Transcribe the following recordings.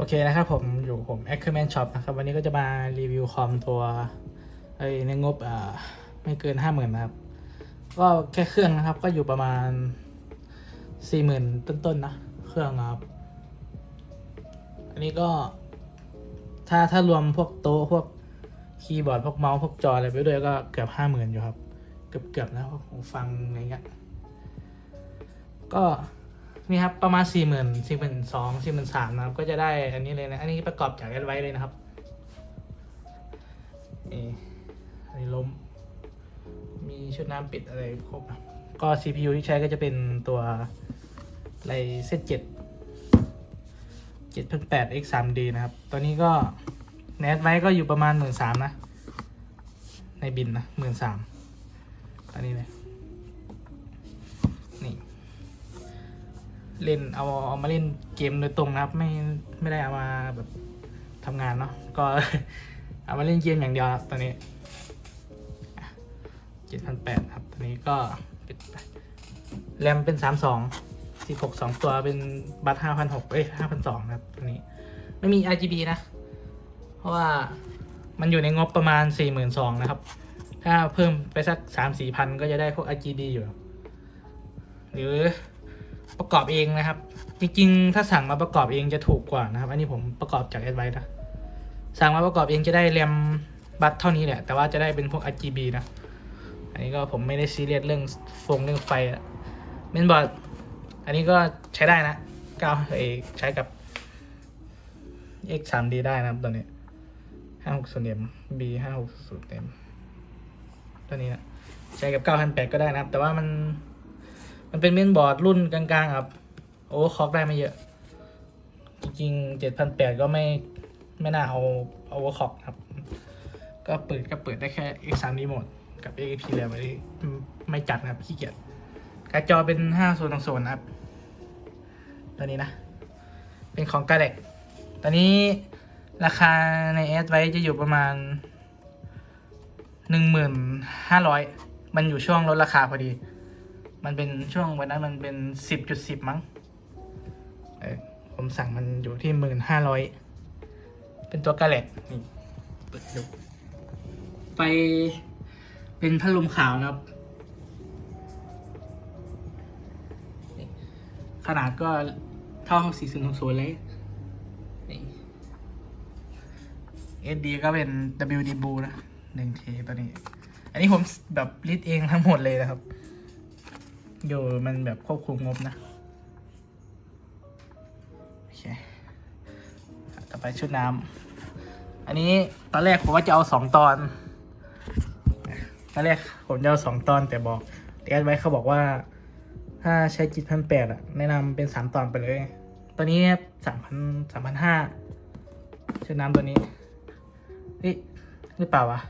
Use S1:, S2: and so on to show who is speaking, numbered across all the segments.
S1: โอเคนะครับผมอยู่ผม a c k e r m a n Shop นะครับ วันนี้ก็จะมารีวิวคอมตัวไอ้ในงบอ่าไม่เกินห้าหมื่นะครับ ก็แค่เครื่องนะครับก็อยู่ประมาณสี่หมื่นต้นๆนะเครื่องครับ อันนี้ก็ ถ้าถ้ารวมพวกโต๊ะพวกคีย์บอร์ดพวกเมาส์พวกจออะไรไปด้วยก็เกือบห้าหมื่นอยู่ครับเกือบเกือบๆนะพวกหูฟังอะไรเงี้ยก็ นี่ครับประมาณสี่หมื่นสี่หมื่นสองสี่หมื่นสามนะครับก็จะได้อันนี้เลยนะ อันนี้ประกอบจากแอดไว้เลยนะครับนี่อันนี้ล้ม มีชุดน้ำปิดอะไรครบนะก็ CPU ที่ใช้ก็จะเป็นตัวไรเซตเจ็ดเจ็ดพันแปด x สาม d นะครับตัวนี้ก็แนทไว้ก็อยู่ประมาณหมื่นสามนะ ในบินนะหมื่นสามอันนี้เลย เล่นเอาเอามาเล่นเกมโดยตรงนะครับ ไม่ไม่ได้เอามาแบบทำงานเนาะก็เอามาเล่นเกมอย่างเดียวครับตอนนี้เจ็ดพันแปดครับตอนนี้ก็แรมเป็นสามสองสิบหกสองตัวเป็นบัตห้าพันหกเอ้ยห้าพันสองครับตัวนี้ ไม่มี RGB นะ เพราะว่ามันอยู่ในงบประมาณสี่หมื่นสองนะครับ ถ้าเพิ่มไปสักสามสี่พันก็จะได้พวก RGB อยู่ หรือ ประกอบเองนะครับ จริงๆ ถ้าสั่งมาประกอบเองจะถูกกว่านะครับ อันนี้ผมประกอบจากแอดไวนะสั่งมาประกอบเองจะได้แรมบัตเท่านี้แหละ แต่ว่าจะได้เป็นพวก RGB นะ อันนี้ก็ผมไม่ได้ซีเรียสเรื่องฟงเรื่องไฟอะเมนบอร์ดอันนี้ก็ใช้ได้นะก้าวเอใช้กับ X 3 D ได้นะครับตัวนี้ห้าหกศูนย์เอ็ม B ห้าหกศูนย์เอ็มตัวนี้นะใช้กับเก้าพันแปดก็ได้นะครับ แต่ว่ามัน มันเป็นเมนบอร์ดรุ่นกลางๆครับ โอเวอร์คอกได้ไม่เยอะ จริงๆเจ็ดพันแปดก็ไม่ไม่น่าเอาโอเวอร์คอกครับ ก็เปิดก็เปิดได้แค่ X 3 D โหมดกับ XP แล้วไม่ได้ไม่จัดนะครับขี้เกียจกร์ดจอเป็นห้าโซนโซนนะครับ ตัวนี้นะ เป็นของกาเล็กตอนนี้ราคาในแอดไว้จะอยู่ประมาณหนึ่งหมื่นห้าร้อยมันอยู่ช่วงลดราคาพอดี มันเป็นช่วงวันนั้นมันเป็นสิบจุดสิบมั้งเออผมสั่งมันอยู่ที่หมื่นห้าร้อยเป็นตัวกาเล็กนี่เปิดดูไฟเป็นพัดลมขาวนะครับ ขนาดก็เท่าสี่ศูนย์ของศูนเลยนี่ SD ก็เป็น WD Blue นะหนึ่งเทตัวนี้ อันนี้ผมแบบลิดเองทั้งหมดเลยนะครับ อยู่มันแบบควบคุมงบนะ โอเค ต่อไปชุดน้ำ อันนี้ตอนแรกผมว่าจะเอาสองตอน ตอนแรกผมจะเอาสองตอนแต่บอกแอดไว้เขาบอกว่า ถ้าใช้จิตพันแปดอะแนะนำเป็นสามตอนไปเลย ตัวนี้สามพันสามพันห้าชุดน้ำตัวนี้เฮ้ยหรือเปล่าวะ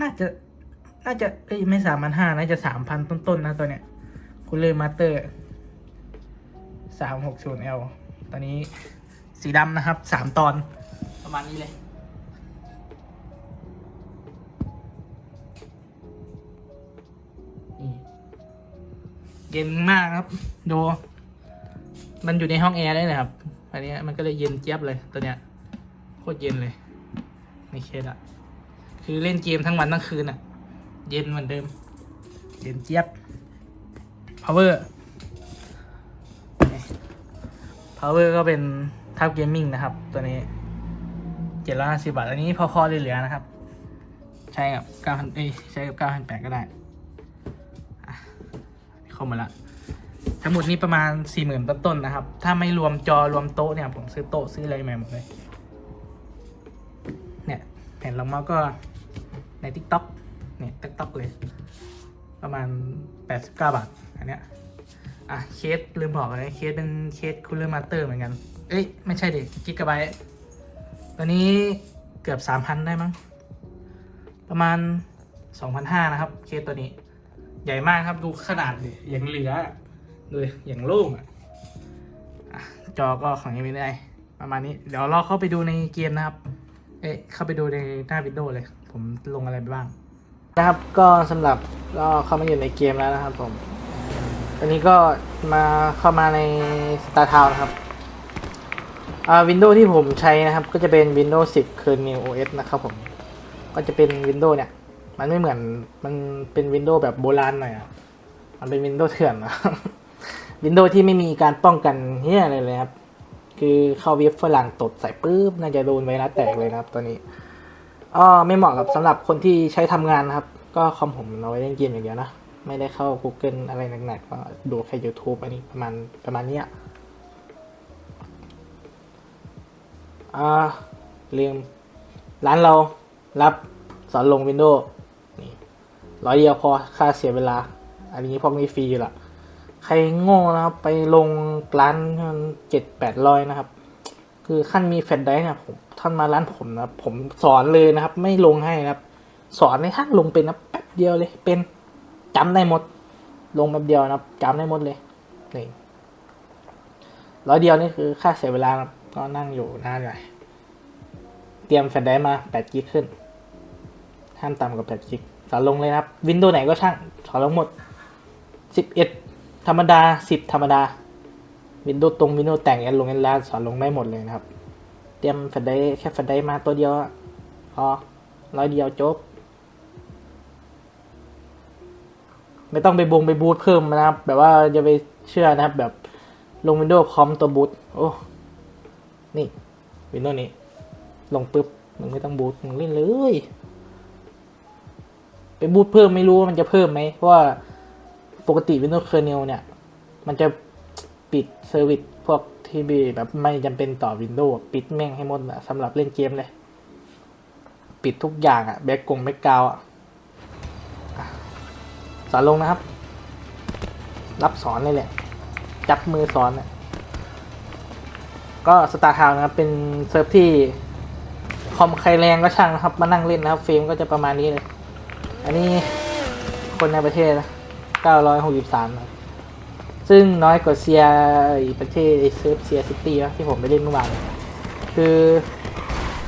S1: น่าจะ น่าจะเอ้ยไม่สามพันห้าน่าจะสามพันต้นๆนะตัวเนี้ยคุณเลยมาสเตอร์สามหกศูนย์ L ตอนนี้สีดำนะครับสามตอนประมาณนี้เลยนี่เย็นมากครับ ดู มันอยู่ในห้องแอร์ได้เลยครับ อันนี้มันก็เลยเย็นเจี๊ยบเลยตัวเนี้ยโคตรเย็นเลยในเคสอะคือเล่นเกมทั้งวันทั้งคืนอะ เย็นเหมือนเดิม เย็นเจี๊ยบ power power ก็เป็นทับเกมมิ่งนะครับ ตัวนี้เจ็ดร้อยห้าสิบบาท อันนี้พอๆเหลือๆนะครับ ใช้กับเก้าพันเอ้ยใช้กับเก้าพันแปดก็ได้เข้ามาละทั้งหมดนี้ประมาณสี่หมื่นต้นๆนะครับ ถ้าไม่รวมจอรวมโต๊ะเนี่ย ผมซื้อโต๊ะซื้ออะไรใหม่หมดเลย เนี่ย แผ่นรองเมาส์ก็ใน t ิ k t o k เนี่ย t ิ k t o k เลย ประมาณแปดสิบเก้าบาท อันเนี้ย อะ เคสลืมบอกเลยเคสเป็นเคสคูลเลอร์มาสเตอร์เหมือนกัน เอ้ย ไม่ใช่ดิกิกะไบต์ตัวนี้เกือบสามพันได้มั้ง ประมาณสองพันห้านะครับ เคสตัวนี้ ใหญ่มากครับ ดูขนาดดิอย่างเหลือดูอย่างโล่งอะอะ จอก็ของยังไม่ได้ประมาณนี้ เดี๋ยวเราเข้าไปดูในเกมนะครับ เอ๊ะ เข้าไปดูในหน้าวิดีโอเลย ผมลงอะไรไปบ้าง นะครับ ก็สำหรับก็เข้ามาอยู่ในเกมแล้วนะครับผมตอนนี้ก็มาเข้ามาในสตาร์ทาวนะครับอ่า Windows ที่ผมใช้นะครับ ก็จะเป็น Windows 10 Kernel OS นะครับผม ก็จะเป็น Windows เนี่ย มันไม่เหมือนมันเป็น Windows แบบโบราณหน่อยอะมันเป็น Windows เถื่อนนะ Windows ที่ไม่มีการป้องกันเฮียอะไรเลยครับ คือเข้าเว็บฝรั่งตดใส่ปุ๊บน่าจะโดนไวรัสแตกเลยนะครับตัวนี้ อไม่เหมาะกับสำหรับคนที่ใช้ทำงานนะครับ ก็คอมผมเอาไว้เล่นเกมอย่างเดียวนะ ไม่ได้เข้า Google อะไรหนักๆก็ดูแค่ YouTube อันนี้ประมาณประมาณนี้อ่าลืมร้านเรารับสอนลง Windows นี่ร้อยเดียวพอค่าเสียเวลา อันนี้พวกนี้ฟรีอยู่ละใครโง่นะครับ ไปลงร้านเจ็ดแปดร้อยนะครับ คือขั้นมีแฟลชไดร์เนี่ยผม ท่านมาร้านผมนะผมสอนเลยนะครับ ไม่ลงให้นะครับ สอนในท่านลงเป็นนะแป๊บเดียวเลยเป็นจำได้หมด ลงแป๊บเดียวนะครับจำได้หมดเลยนี่ร้อยเดียวนี่คือค่าเสียเวลานะก็นั่งอยู่หน้าหน่อยเตรียมแฟลชไดรฟ์มา8กิกขึ้นห้ามต่ำกว่า8กิกสอนลงเลยนะครับ วินโดว์ไหนก็ช่างสอนลงหมด 11 ธรรมดา 10 ธรรมดา วินโดว์ตรงวินโดว์แต่งแอนลงแอนลาสอนลงได้หมดเลยนะครับ เตรียมแฟลไดรฟ์แค่แฟลไดรฟ์มาตัวเดียวพอร้อยเดียวจบ ไม่ต้องไปบงไปบูตเพิ่มนะครับ แบบว่าจะไปเชื่อนะครับ แบบลงวินโดว์พร้อมตัวบูตโอ้ นี่วินโดว์นี้ ลงปุ๊บมึงไม่ต้องบูตมึงเล่นเลย ไปบูตเพิ่มไม่รู้ว่ามันจะเพิ่มไหม เพราะว่าปกติ Windows Kernel เนี่ย มันจะปิดเซอร์วิสพวก ที่แบบไม่จำเป็นต่อ Windows ปิดแม่งให้หมดนะสำหรับเล่นเกมเลย ปิดทุกอย่างอะแบ็กกงแบ็กกราวอะอะสอนลงนะครับ รับสอนเลยแหละ จับมือสอนนะก็สตาร์ทาวนะครับ เป็นเซิร์ฟที่คอมใครแรงก็ช่างนะครับ มานั่งเล่นนะครับ เฟรมก็จะประมาณนี้เลย อันนี้คนในประเทศนะ963นะครับ ซึ่งน้อยกว่าเซียอีประเทศเซิร์ฟเซียซิตี้นะที่ผมไปเล่นเมื่อวานคือ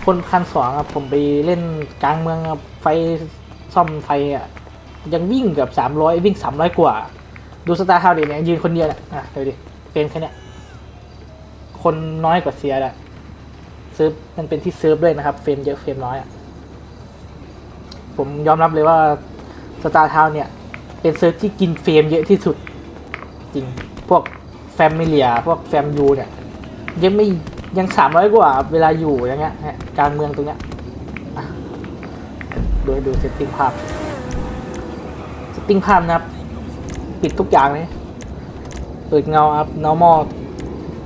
S1: คนพันสองอะผมไปเล่นกลางเมืองไฟซ่อมไฟอะยังวิ่งเกับ300วิ่ง300กว่า ดูสตาร์ทาวดิเนี่ยยืนคนเดียวเนี่ยอะเดี๋ยวดิเฟรมแค่เนี้ยคนน้อยกว่าเซียแหละเซิร์ฟมันเป็นที่เซิร์ฟด้วยนะครับ เฟรมเยอะเฟรมน้อยอะผมยอมรับเลยว่าสตาร์ทาวเนี่ย เป็นเซิร์ฟที่กินเฟรมเยอะที่สุด จริง พวกแฟมิเลียพวกแฟมยูเนี่ย ยังไม่ยังสามร้อยกว่า เวลาอยู่อย่างเงี้ยฮะกลางเมืองตรงเนี้ยดูดูเซตติ้งภาพเซตติ้งภาพนะครับ ปิดทุกอย่างเลยเปิดเงาอัพ normal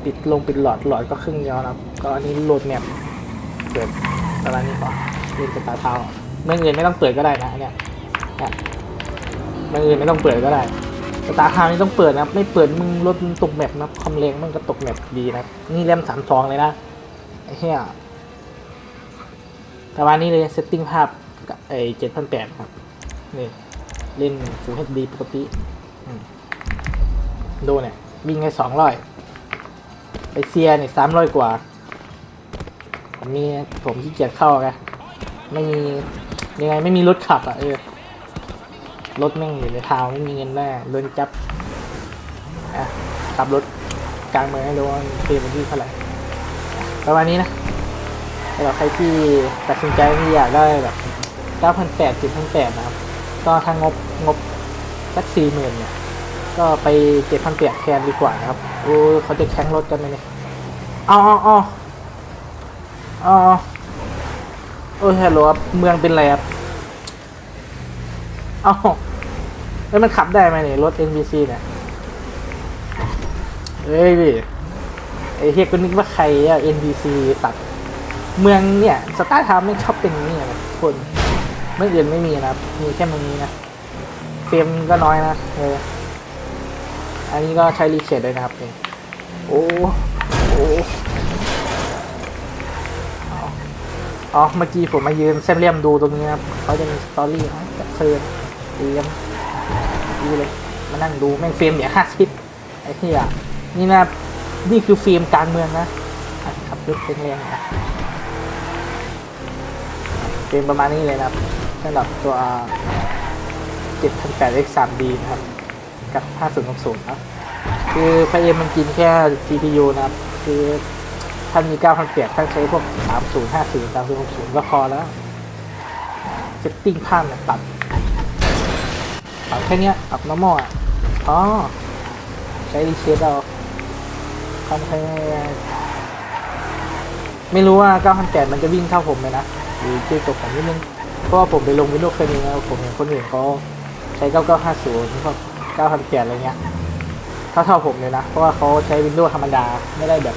S1: ปิดลงปิดหลอดหลอดก็ครึ่งเดียวนะครับ ก็อันนี้โหลดแมปเปิดประมาณนี้ก่อนเล่นสตาเท้าเมื่ออื่นไม่ต้องเปิดก็ได้นะเนี่ยเนี่ยเมื่ออื่นไม่ต้องเปิดก็ได้ สตาร์ท้านี่ต้องเปิดนะครับไม่เปิดมึงรถตกแมปนะคอมแรงมันก็ตกแมปดีนะนี่แรมสามสองเลยนะไอ้เหี้ยประมาณนี้เลยเซตติ้งภาพไอ้เจ็ดพันแปดครับนี่เล่น Full HD ปกติดูเนี่ยวิ่งให้สองร้อยไปเซียเนี่ยสามร้อยกว่าผมมีผมขี้เกียจเข้าไงไม่มียังไงไม่มีรถขับอะเออ รถแม่งอยู่ในทาวไม่มีเงินแน่โดนจับอะขับรถกลางเมืองให้รู้ว่าเฟรมที่เท่าไหร่ประมาณนี้นะสำหรับใครที่ตัดสินใจที่อยากได้แบบ9,800 10,800นะครับก็ถ้างบงบสักสี่หมื่นเนี่ยก็ไปเจ็ดพันเปียกแทนดีกว่านะครับโอ้เขาจะแข่งรถกันไหมเนี่ยอ๋ออ๋ออ๋ออ๋อโอ้ยฮัลโหลครับเมืองเป็นไรครับ เอ้าแล้วมันขับได้ไหมเนี่ยรถ NPC เนี่ยเฮ้ยพี่ไอ้เฮียก็นึกว่าใครอะ NPC ตัดเมืองเนี่ยสตาร์ทาวไม่ชอบเป็นอย่างนี้นะคนเมืองอื่นไม่มีนะครับมีแค่เมืองนี้นะเฟรมก็น้อยนะเอออันนี้ก็ใช้รีเชดด้วยนะครับนี่โอ้โอ้อ๋อเมื่อกี้ผมมายืนเส้นเลี่ยมดูตรงนี้นะครับเขาจะมีสตอรี่นะจากเซิร์ เตรียมดูเลยมานั่งดูแม่งเฟรมเนี่ยห้าสิบไอ้เที่อะนี่นะนี่คือเฟรมกลางเมืองนะขับรถเป็นแรงนะเฟรมประมาณนี้เลยนะครับสำหรับตัว 7800x 3D นะครับ กับ 5060ครับคือไฟเอมมันกินแค่ CPU นะครับ คือถ้ามีเก้าพันเปียกถ้าใช้พวกสามศูนย์ห้าศูนย์สามศูนย์หกศูนย์ก็พอแล้วเซตติ้งภาพเนี่ยปรับ รับแค่เนี้ยปรับ normal อะอ๋อใช้รีเชฟเอาทำแค่ไม่รู้ว่า 9,800 มันจะวิ่งเท่าผมไหมนะหรือเจอกับผมนิดนึง เพราะว่าผมไปลงวินโดว์เคยนึงแล้วผมเห็นคนอื่นเขาใช้ 9950พวก9,800 อะไรเงี้ยเท่าเท่าผมเลยนะ เพราะว่าเขาใช้วินโดว์ธรรมดา ไม่ได้แบบ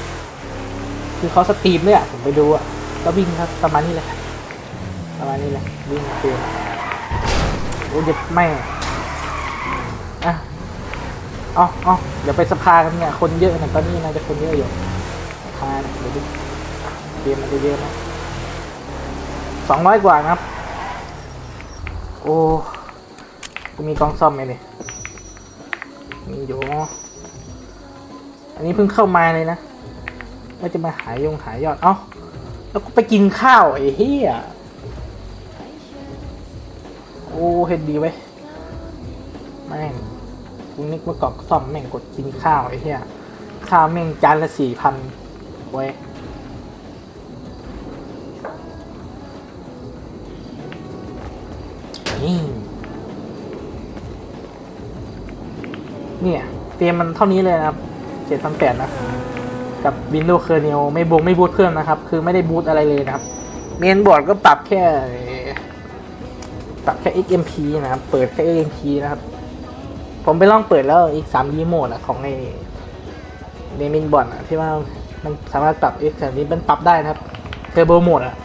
S1: คือเขาสตรีมด้วยอะ ผมไปดูอะ ก็วิ่งครับประมาณนี้เลยประมาณนี้เลยวิ่งเกมโอ้ยเจ็บแม่ เอ๋อเดี๋ยวไปสภากันเนี่ย คนเยอะนะตอนนี้น่าจะคนเยอะอยู่สภาเนี่ยดี๋ยวดูเกมมันจะเยอะไหมสองร้อยกว่านะครับ โอ้กูมีกองซ่อมไหมเนี่ยมีอยู่ อันนี้เพิ่งเข้ามาเลยนะว่จะมาหายงหายยอด เอ้า แล้วก็ไปกินข้าวไอ้เหี้ย โอ้เห็นดีไว้แม่ง กูนึกว่ากล่องซ่อมแม่งกดกินข้าวไอ้เหี้ยข้าวแม่งจานละสี่พันเว้ยนี่เนี่ยเตรียมมันเท่านี้เลยนะครับเจ็ดพันแปดนะ กับ Windows Kernel ไม่บงไม่บูตเพิ่มนะครับ คือไม่ได้บูตอะไรเลยนะครับ เมนบอร์ดก็ปรับแค่ ปรับแค่ XMP นะครับ เปิดแค่ XMP นะครับ ผมไปลองเปิดแล้วอีก3 d โหมดอะของในในเมนบอร์ดอะที่ว่ามันสามารถปรับ X แบบนี้มันปรับได้นะครับเทอร์โบโหมดอะ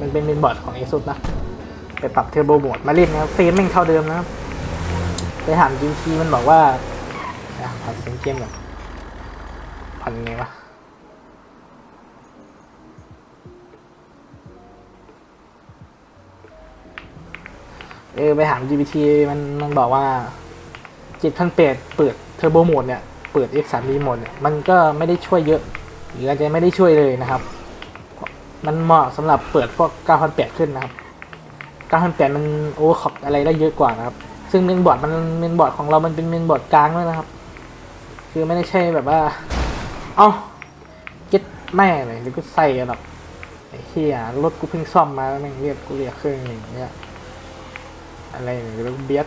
S1: มันเป็นเมนบอร์ดของ ASUS นะไปปรับเทอร์โบโหมดมาเล่นนะครับเฟรมแม่งเท่าเดิมนะครับไปถามจริงทีมันบอกว่าผ่านเสียงเกมก่อนผ่านไงวะเออไปถาม GPT มันมันบอกว่า จิตพันเปดเปิดเทอร์โบโหมดเนี่ย เปิด X 3 D โมดเนี่ย มันก็ไม่ได้ช่วยเยอะ หรืออาจจะไม่ได้ช่วยเลยนะครับ มันเหมาะสำหรับเปิดพวก 9,800 ขึ้นนะครับ 9,800 มันโอเวอร์คอกอะไรได้เยอะกว่านะครับ ซึ่งเมนบอร์ดมันเมนบอร์ดของเรามันเป็นเมนบอร์ดกลางด้วยนะครับ คือไม่ได้ใช่แบบว่า เอ้าเก็ตแม่เลยหรือกูใส่กันหรอกไอ้เหี้ยรถกูเพิ่งซ่อมมาแล้วแม่งเรียกกูเรียกเครื่องอย่างเงี้ยอะไรเนี่ยหรือเบียด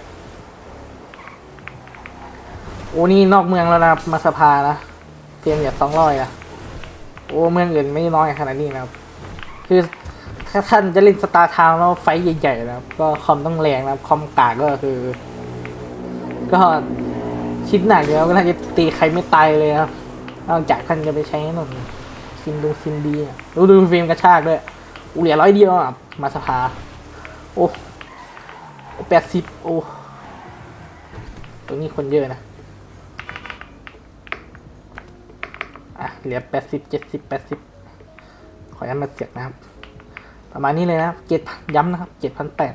S1: โอ้นี่นอกเมืองแล้วนะมาสภานะเตรียมอย่าสองร้อยอะโอ้เมืองอื่นไม่น้อยขนาดนี้นะครับ คือถ้าท่านจะเล่นสตาร์ทาวน์แล้วไฟใหญ่ๆนะครับ ก็คอมต้องแรงนะครับ คอมกากก็คือ ก็ชิ้นหนักอยู่แล้วก็น่าจะตีใครไม่ตายเลยครับนอกจากท่านจะไปใช้หนุ่มซินดูซินดีอะดูดูฟิล์มกระชากด้วยอูเหลือร้อยเดียวอะมาสภา โอ้แปดสิบโอ้ตรงนี้คนเยอะนะ อะ เหลือแปดสิบเจ็ดสิบแปดสิบขอย้ำมาเสียกนะครับ ประมาณนี้เลยนะครับเจ็ดย้ำนะครับเจ็ดพันแปด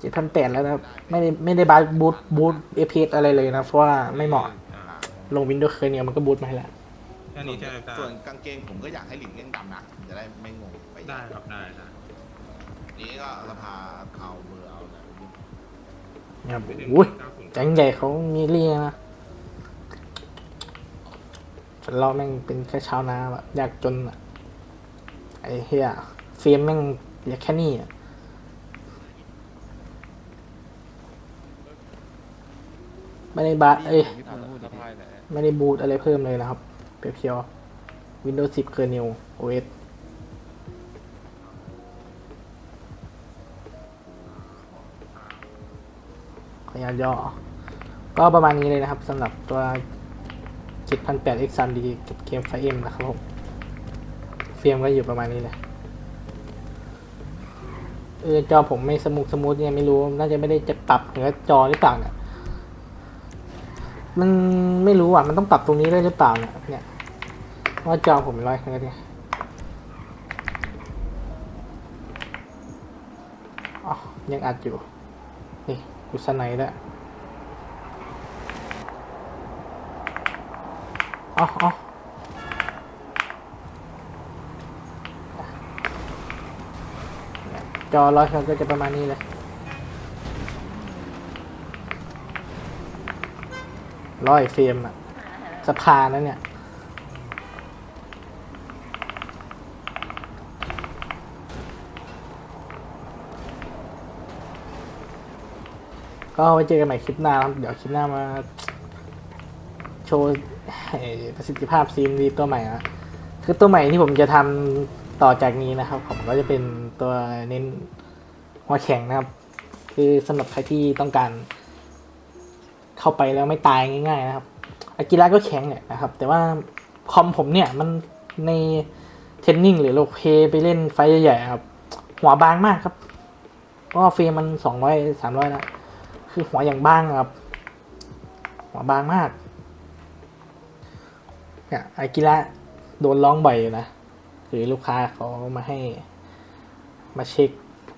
S1: เจ็ดพันแปดแล้วนะครับ ไม่ได้ไม่ได้บาร์บูทบูทเอพอะไรเลยนะ เพราะว่าไม่เหมาะ ลงวินโดว์เคยเนี่ยมันก็บูทมาให้แล้ว
S2: แค่นี้ใช่ไหมตา
S3: ส่วนกางเกงผมก็อยากให้หลิงเล่นดำนะจะได้ไม่งงไป
S2: ได้ครับได้ได้
S3: นี้ก็สภาเอาเบอร์เอานะ
S1: ครับอุ้ยแจังใหญ่เขามีเรียนะส่วน เราแม่งเป็นแค่ชาวนาแบบยากจนอะไอ้เฮียเฟรมแม่งเหลือแค่นี้อะไม่ได้บาเอ้ยไม่ได้บูตอะไรเพิ่มเลยนะครับเพียวๆ Windows 10 Kernel OS ขออนุญาตย่อ ก็ประมาณนี้เลยนะครับสำหรับตัว 7008 X 3 D กับเกม 5M นะครับผมเฟรมก็อยู่ประมาณนี้เลยเออจอผมไม่สมูทสมูทเนี่ยไม่รู้ น่าจะไม่ได้จะปรับเหนือจอหรือเปล่าเนี่ยมันไม่รู้อะ มันต้องปรับตรงนี้ด้วยหรือเปล่าเนี่ยเนี่ยว่าจอผมร้อยเฮิร์ตซ์ไงอ๋อยังอัดอยู่ นี่กูสไนด์แล้ว เอาเอาจอร้อยครัก็จะประมาณนี้เลยร้อยเฟรมอะสะพานนั่นเนี่ยก็ไว้เจอกันใหม่คลิปหน้าครับ เดี๋ยวคลิปหน้ามา ชว์ประสิทธิภาพซีมดีตัวใหม่นะคือตัวใหม่ที่ผมจะทำต่อจากนี้นะครับ ผมก็จะเป็นตัวเน้นหัวแข็งนะครับ คือสำหรับใครที่ต้องการ เข้าไปแล้วไม่ตายง่าย ๆ นะครับอากิระก็แข็งเนี่ยนะครับ แต่ว่าคอมผมเนี่ยมันในเทรนนิ่งหรือโลเพไปเล่นไฟใหญ่ๆครับ หัวบางมากครับเพราะเฟรมมันสองร้อยสามร้อยนะคือหัวอย่างบางครับ หัวบางมาก เนี่ยอากิระโดนร้องบ่อยอยู่นะคือลูกค้าเขามาให้มาเช็ค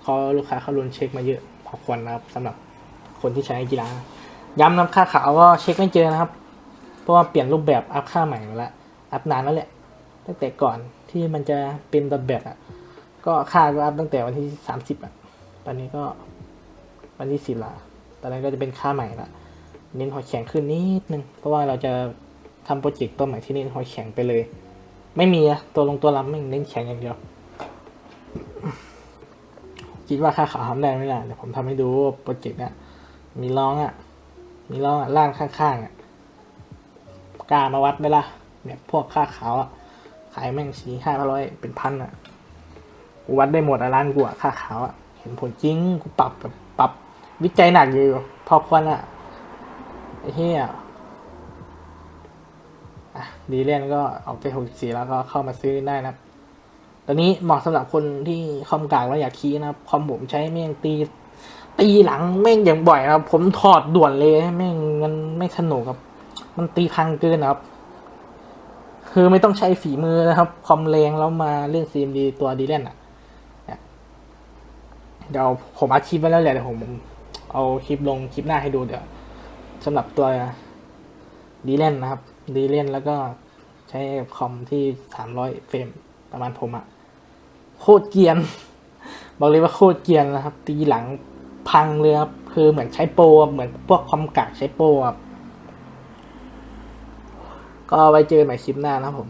S1: เขาลูกค้าเขารุนเช็คมาเยอะพอควรนะครับสำหรับคนที่ใช้อากิระย้ำน้ำค่าขาวก็เช็คไม่เจอนะครับ เพราะว่าเปลี่ยนรูปแบบอัพค่าใหม่มาแล้วอัพนานแล้วแหละ ตั้งแต่ก่อนที่มันจะเป็นดอทแบบอะ ก็ค่าก็อัพตั้งแต่วันที่สามสิบอะ ตอนนี้ก็วันที่สิบละตอนนั้นก็จะเป็นค่าใหม่ละเน้นหัวแข็งขึ้นนิดนึง เพราะว่าเราจะ ทำโปรเจกต์ตัวใหม่ที่เน้นหัวแข็งไปเลย ไม่มีอะตัวลงตัวรับไม่งเน้นแข็งอย่างเดียวคิดว่าค่าขาทำได้ไหมล่ะเดี๋ยวผมทำให้ดูโปรเจกต์เนี้ยมีร้องอะมีร้องอะล่างข้างๆอะกล้ามาวัดไหมล่ะเนี่ยพวกค่าขาวอะขายแม่งสี่ห้าร้อยเป็นพันอะกูวัดได้หมดอะร้านกูอะค่าขาวอะเห็นผลจริงกูปรับแบบปรับวิจัยหนักอยู่พอควรอะไอ้เหี้ยอะ ดีเล่นก็ออกไปหกสี่แล้วก็เข้ามาซื้อได้นะครับ ตอนนี้เหมาะสำหรับคนที่คอมกลางแล้วอยากคีนะครับ คอมผมใช้แม่งตี ตีหลังแม่งอย่างบ่อยนะครับ ผมถอดด่วนเลยแม่งมันไม่สนุกครับ มันตีพังเกินนะครับ คือไม่ต้องใช้ฝีมือนะครับ คอมแรงแล้วมาเล่น CMD ตัวดีเล่นอะเนี่ยเดี๋ยวผมอัดคลิปไว้แล้วแหละเดี๋ยวผมเอาคลิปลงคลิปหน้าให้ดูเดี๋ยวสำหรับตัวดีเล่นนะครับ ดีเล่นแล้วก็ใช้คอมที่สามร้อยเฟรมประมาณผมอะโคตรเกียน บอกเลยว่าโคตรเกียนนะครับ ตีหลังพังเลยครับ คือเหมือนใช้โปรเหมือนพวกคอมกากใช้โปรครับก็ไว้เจอกันใหม่คลิปหน้านะครับผม